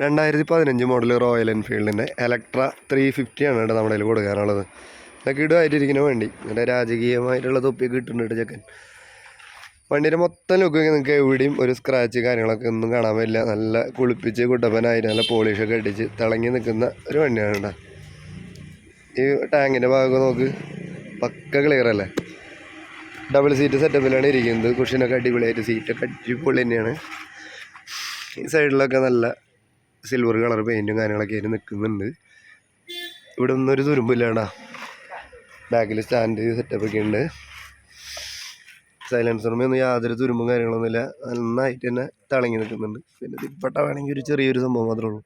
രണ്ടായിരത്തി പതിനഞ്ച് model Royal എൻഫീൽഡിന്റെ എലക്ട്ര ത്രീ ഫിഫ്റ്റിയാണ് കേട്ടോ നമ്മുടെ കയ്യിൽ കൊടുക്കാനുള്ളത്. ഇതൊക്കെ ഇടുമായിട്ടിരിക്കുന്ന വണ്ടി. നല്ല രാജകീയമായിട്ടുള്ള തൊപ്പിയൊക്കെ ഇട്ടിട്ടുണ്ട് ചെക്കൻ. വണ്ടിയുടെ മൊത്തം ലുക്ക് നിങ്ങൾക്ക് എവിടെയും ഒരു സ്ക്രാച്ച് കാര്യങ്ങളൊക്കെ ഒന്നും കാണാൻ പറ്റില്ല. നല്ല കുളിപ്പിച്ച് കുട്ടപ്പനായിട്ട് നല്ല പോളിഷൊക്കെ അടിച്ച് തിളങ്ങി നിൽക്കുന്ന ഒരു വണ്ടിയാണ് കേട്ടോ. ഈ ടാങ്കിന്റെ ഭാഗം നോക്ക്. പക്ക ക്ലിയർ അല്ലേ? ഡബിൾ സീറ്റ് സെറ്റപ്പിലാണ് ഇരിക്കുന്നത്. കുഷനൊക്കെ അടിപൊളിയായിട്ട് സീറ്റൊക്കെ അടിപൊളി തന്നെയാണ്. ഈ സൈഡിലൊക്കെ നല്ല സിൽവർ കളർ പെയിന്റും കാര്യങ്ങളൊക്കെ ആയിട്ട് നിൽക്കുന്നുണ്ട് ഇവിടെ ഒന്നും ഒരു തുരുമ്പില്ലാടാ ബാക്കിൽ സ്റ്റാൻഡ് സെറ്റപ്പ് ഒക്കെ ഉണ്ട്. സൈലൻസറുമേ ഒന്നും യാതൊരു തുരുമ്പും കാര്യങ്ങളൊന്നുമില്ല നന്നായിട്ട് തന്നെ തിളങ്ങി നിൽക്കുന്നുണ്ട് പിന്നെ തിപ്പട്ട വേണമെങ്കിൽ ഒരു ചെറിയൊരു സംഭവം മാത്രമേ ഉള്ളൂ.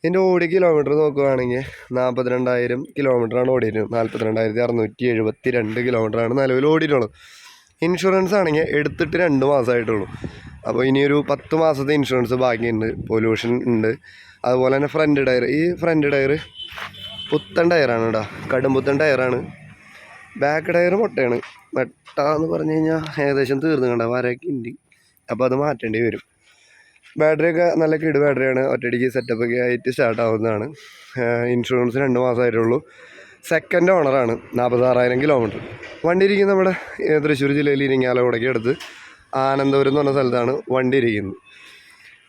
ഇതിന്റെ ഓടി കിലോമീറ്റർ നോക്കുകയാണെങ്കിൽ നാൽപ്പത്തിരണ്ടായിരം കിലോമീറ്ററാണ് ഓടിയിരുന്നത്. നാൽപ്പത്തിരണ്ടായിരത്തി അറുന്നൂറ്റി എഴുപത്തി രണ്ട് കിലോമീറ്ററാണ് നിലവിൽ ഓടിയിട്ടുള്ളത്. ഇൻഷുറൻസ് ആണെങ്കിൽ എടുത്തിട്ട് രണ്ട് മാസമായിട്ടുള്ളൂ. അപ്പോൾ ഇനിയൊരു പത്ത് മാസത്തെ ഇൻഷുറൻസ് ബാക്കിയുണ്ട്. പൊല്യൂഷൻ ഉണ്ട്. അതുപോലെ തന്നെ ഫ്രണ്ട് ടയർ ഈ ഫ്രണ്ട് ടയർ പുത്തൻ ടയറാണ് കേട്ടോ കടുംപുത്തൻ ടയറാണ് ബാക്ക് ടയർ മുട്ടയാണ്. മെട്ട എന്ന് പറഞ്ഞു കഴിഞ്ഞാൽ ഏകദേശം തീർന്നു കണ്ട? വരയൊക്കെ ഉണ്ട് അപ്പോൾ അത് മാറ്റേണ്ടി വരും. ബാറ്ററിയൊക്കെ നല്ല കിട് ബാറ്ററിയാണ് ഒറ്റയടിക്ക് സെറ്റപ്പൊക്കെ ആയിട്ട് സ്റ്റാർട്ട് ആവുന്നതാണ്. ഇൻഷുറൻസ് രണ്ട് മാസമായിട്ടുള്ളൂ. സെക്കൻഡ് ഓണറാണ് നാൽപ്പത്താറായിരം കിലോമീറ്റർ വണ്ടി ഇരിക്കുന്നത് നമ്മുടെ തൃശ്ശൂർ ജില്ലയിൽ ഇരിങ്ങാലക്കുടയ്ക്ക് അടുത്ത്. ആനന്ദപുരം എന്ന് പറഞ്ഞ സ്ഥലത്താണ് വണ്ടി ഇരിക്കുന്നത്.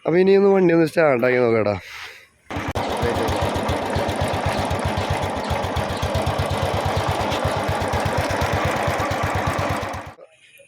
അപ്പോൾ ഇനിയൊന്ന് വണ്ടി ഒന്ന് സ്റ്റാർട്ടാക്കി നോക്കട്ടാ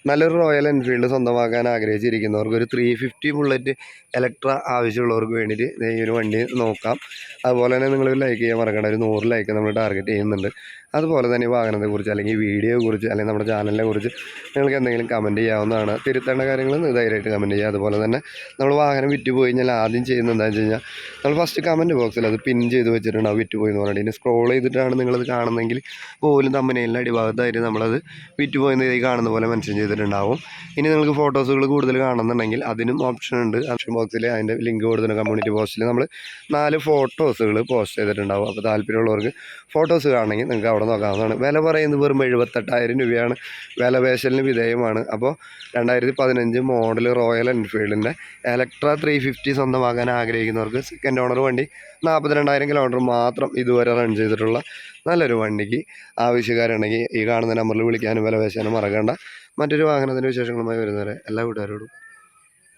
നല്ലൊരു റോയൽ എൻഫീൽഡ് സ്വന്തമാക്കാൻ ആഗ്രഹിച്ചിരിക്കുന്നവർക്ക് ഒരു ത്രീ ഫിഫ്റ്റി ബുള്ളറ്റ് ഇലക്ട്ര ആവശ്യമുള്ളവർക്ക് വേണ്ടിയിട്ട് ഈ ഒരു വണ്ടി നോക്കാം. അതുപോലെ തന്നെ നിങ്ങൾ ലൈക്ക് ചെയ്യാൻ മറക്കണ്ട ഒരു നൂറ് ലൈക്ക് നമ്മൾ ടാർഗറ്റ് ചെയ്യുന്നുണ്ട്. അതുപോലെ തന്നെ വാഹനത്തെക്കുറിച്ച് അല്ലെങ്കിൽ വീഡിയോയെ കുറിച്ച് അല്ലെങ്കിൽ നമ്മുടെ ചാനലിനെ കുറിച്ച് നിങ്ങൾക്ക് എന്തെങ്കിലും കമന്റ് ചെയ്യാവുന്നതാണ്. തിരുത്തേണ്ട കാര്യങ്ങൾ ധൈര്യമായിട്ട് കമന്റ് ചെയ്യുക. അതുപോലെ തന്നെ നമ്മൾ വാഹനം വിറ്റ് പോയി കഴിഞ്ഞാൽ ആദ്യം ചെയ്യുന്നത് എന്താണെന്ന് വെച്ച് കഴിഞ്ഞാൽ നമ്മൾ ഫസ്റ്റ് കമന്റ് ബോക്സിൽ അത് പിൻ ചെയ്ത് വെച്ചിട്ടുണ്ടാവും വിറ്റ് പോയി എന്ന് പറഞ്ഞിട്ട് ഇനി സ്ക്രോൾ ചെയ്തിട്ടാണ് നിങ്ങളത് കാണുന്നതെങ്കിൽ പോലും തമ്മനയിലെ അടിഭാഗത്തായിട്ട് നമ്മളത് വിറ്റ് പോയെന്ന് കാണുന്ന പോലെ മെൻഷൻ ചെയ്തിട്ടുണ്ടാവും. ഇനി നിങ്ങൾക്ക് ഫോട്ടോസുകൾ കൂടുതൽ കാണുന്നുണ്ടെങ്കിൽ അതിനും ഓപ്ഷൻ ഉണ്ട്. ഓപ്ഷൻ ബോക്സിൽ അതിന്റെ ലിങ്ക് കൊടുത്തിട്ടുണ്ട് കമ്മ്യൂണിറ്റി പോസ്റ്റിൽ നമ്മൾ നാല് ഫോട്ടോസുകൾ പോസ്റ്റ് ചെയ്തിട്ടുണ്ടാവും. അപ്പോൾ താല്പര്യമുള്ളവർക്ക് ഫോട്ടോസ് കാണണമെങ്കിൽ നിങ്ങൾക്ക് അവിടെ നോക്കാവുന്നതാണ്. വില പറയുന്നത് വെറും എഴുപത്തെട്ടായിരം രൂപയാണ്. വില പേശലിന് വിധേയമാണ്. അപ്പോൾ രണ്ടായിരത്തി പതിനഞ്ച് മോഡൽ റോയൽ എൻഫീൽഡിന്റെ എലക്ട്ര ത്രീ ഫിഫ്റ്റി സ്വന്തമാക്കാൻ ആഗ്രഹിക്കുന്നവർക്ക് സെക്കൻഡ് ഓണർ വണ്ടി നാൽപ്പത്തിരണ്ടായിരം കിലോമീറ്റർ മാത്രം ഇതുവരെ റൺ ചെയ്തിട്ടുള്ള നല്ലൊരു വണ്ടിക്ക് ആവശ്യക്കാരുണ്ടെങ്കിൽ ഈ കാണുന്ന നമ്പറിൽ വിളിക്കാനും വില പേശാനും മറക്കണ്ട. മറ്റൊരു വാഹനത്തിന്റെ വിശേഷങ്ങളുമായി വരുന്നവരെ എല്ലാ കൂട്ടുകാരോടും.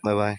Bye bye.